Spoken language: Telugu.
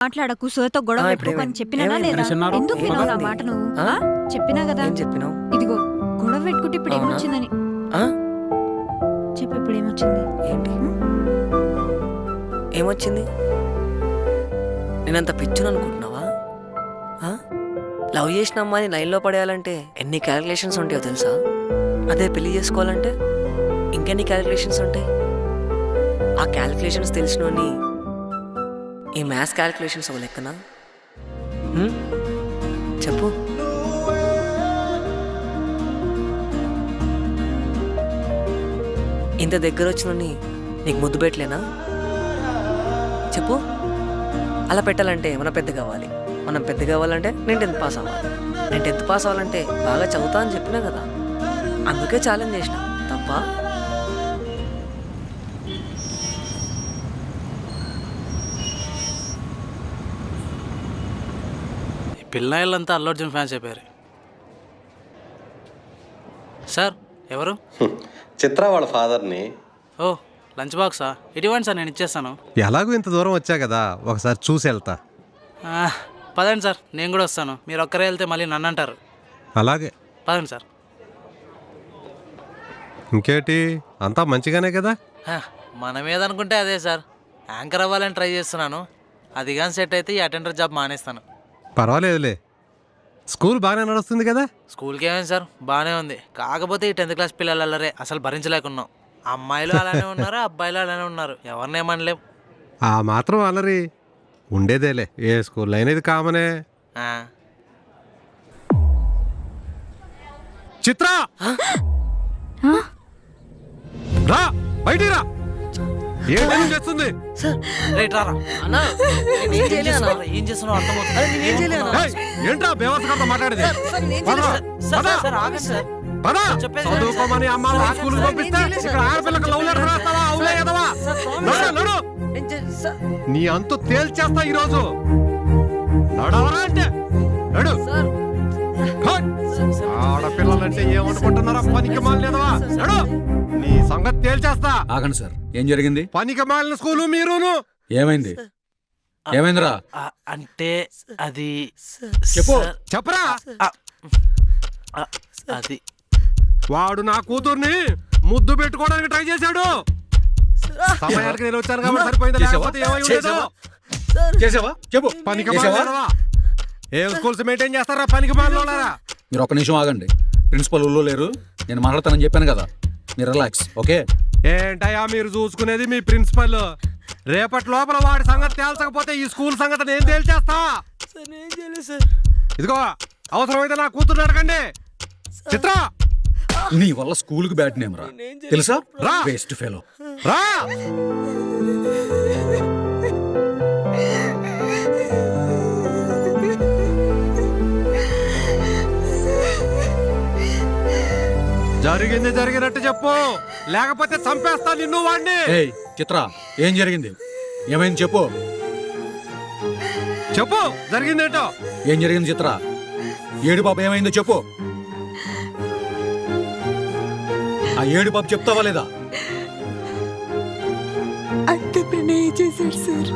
మాట్లాడకు సోతో గొడవ ఆ, ఇప్పుడు అని ఏమైంది? ఏమైంది? లేదా మనిషి అన్నారు? ఎందుకు వినవు నా ఏమైంది? మాట నువ్వు ఆ? ఆ? చెప్పినా కదా ఏం చెప్పినావు ఇదిగో గొడవ పెట్టుకుంటే ఇప్పుడు అవునా? ఏమొచ్చిందని ఆ? చెప్పు ఇప్పుడు ఏమొచ్చింది ఏంటి ఏమొచ్చింది నేనంత పిచ్చును అనుకుంటున్నావా ఆ? లవ్ చేసిన అమ్మాయిని లైన్లో పడేయాలంటే ఎన్ని క్యాలిక్యులేషన్స్ ఉంటాయో తెలుసా అదే పెళ్ళి చేసుకోవాలంటే ఇంకెన్ని క్యాలిక్యులేషన్స్ ఉంటాయి ఆ క్యాలిక్యులేషన్స్ తెలిసినోని ఈ మ్యాథ్స్ క్యాలిక్యులేషన్స్ ఒక లెక్కనా? చెప్పు. ఇంత దగ్గర వచ్చినోని నీకు ముద్దు పెట్టలేనా? చెప్పు. అలా పెట్టాలంటే మనం పెద్ద కావాలి. మనం పెద్ద కావాలంటే నేను టెన్త్ పాస్ అవ్వాలి. నేను టెన్త్ పాస్ అవ్వాలంటే బాగా చదువుతా అని చెప్పినా కదా. అందుకే ఛాలెంజ్ చేసిన. తప్ప? పిల్లలంతా అల్లు అర్జున్ ఫ్యాన్స్ అయిపోయారు. సార్ ఎవరు? చిత్ర వాళ్ళ ఫాదర్ని. ఓ లంచ్ బాక్సా? ఇటువంటి సార్ నేను ఇచ్చేస్తాను. ఎలాగో ఇంత దూరం వచ్చా కదా ఒకసారి చూసి వెళ్తా. ఆ, పదండి సార్ నేను కూడా వస్తాను. మీరు ఒక్కరే వెళ్తే మళ్ళీ నన్ను అంటారు. అలాగే. పదండి సార్. ఇంకేటి? అంతా మంచిగానే కదా? హ, మనం ఏదనుకుంటే అదే సార్. యాంకర్ అవ్వాలని ట్రై చేస్తున్నాను. అది కానీ సెట్ అయితే ఈ అటెండర్ జాబ్ మానేస్తాను. పర్వాలేదులే. స్కూల్ బాగానే నడుస్తుంది కదా? స్కూల్కి ఏమైంది సార్? బాగానే ఉంది. కాకపోతే ఈ టెన్త్ క్లాస్ పిల్లలు అల్లరే అసలు భరించలేకున్నాం. అమ్మాయిలు అలానే ఉన్నారు అబ్బాయిలు అలానే ఉన్నారు. ఎవరినేమనలేం ఆ మాత్రం అలరి ఉండేదేలే. ఏ స్కూల్ అయినా ఇది కామనే. ఆ, చిత్ర! రా! బయటికి రా! ఏంటి చేస్తుంది? రైట్ రారా అన్నా నేను ఏం చేస్తున్నావు? అర్థమవుతుంది? చేయలేదు. ఏయ్, ఏంట్రా బేవర్స్ మాట్లాడేది? చదువుకోమని అమ్మ వాళ్ళ స్కూల్ పంపిస్తే ఇక్కడ ఆడపిల్లకు లవ్ లెటర్ రాస్తావా? అవులే కదవా? నడు, నీ అంతు తేల్చేస్తా ఈరోజు. నడవరా అంటే. నడు. ఆడపిల్లలంటే ఏమనుకుంటున్నారా పనికి మాలినదవా? నడు. నీ సంగతి తేల్చేస్తా. ఆగండి సార్. ఏం జరిగింది? పనికి మాలిన స్కూలు మీరును. ఏమైంది? ఏమైందిరా? అంటే అది చెప్పు. చెప్పరా. అది. వాడు నా కూతుర్ని ముద్దు పెట్టుకోవడానికి ట్రై చేశాడు. సమయానికి నేను వచ్చాను కాబట్టి సరిపోయింది? లేకపోతే చేసావా? చెప్పు. పనికి ఏం స్కూల్స్ మెయింటైన్ చేస్తారా పనికి మాలినోళ్ళారా? మీరు ఒక్క నిమిషం ఆగండి. ప్రిన్సిపల్ ఊళ్ళో లేరు. నేను మాట్లాడతానని చెప్పాను కదా. మీరు రిలాక్స్ ఓకే? ఏంటయ్యా మీరు చూసుకునేది మీ ప్రిన్సిపల్. రేపటి లోపల వాడి సంగతి తేల్చకపోతే ఈ స్కూల్ సంగతి నేను తేల్చేస్తా. ఇదిగో అవసరమైతే నా కూతురు అడగండి. చిత్ర! నీ వల్ల స్కూల్కి బ్యాట్ నేమ్ రా. తెలుసా? రా. వేస్ట్ ఫెలో రా! జరిగింది జరిగినట్టు చెప్పు. లేకపోతే చంపేస్తా నిన్ను వాడిని ఏయ్ చిత్ర ఏం జరిగింది? ఏమైంది చెప్పు. చెప్పు జరిగిందేంటో. ఏం జరిగింది చిత్ర? ఏడు పాప ఏమైందో చెప్పు. ఆ ఏడు పాప చెప్తావా లేదా? అంత ప్రణయ చేశాడు సార్.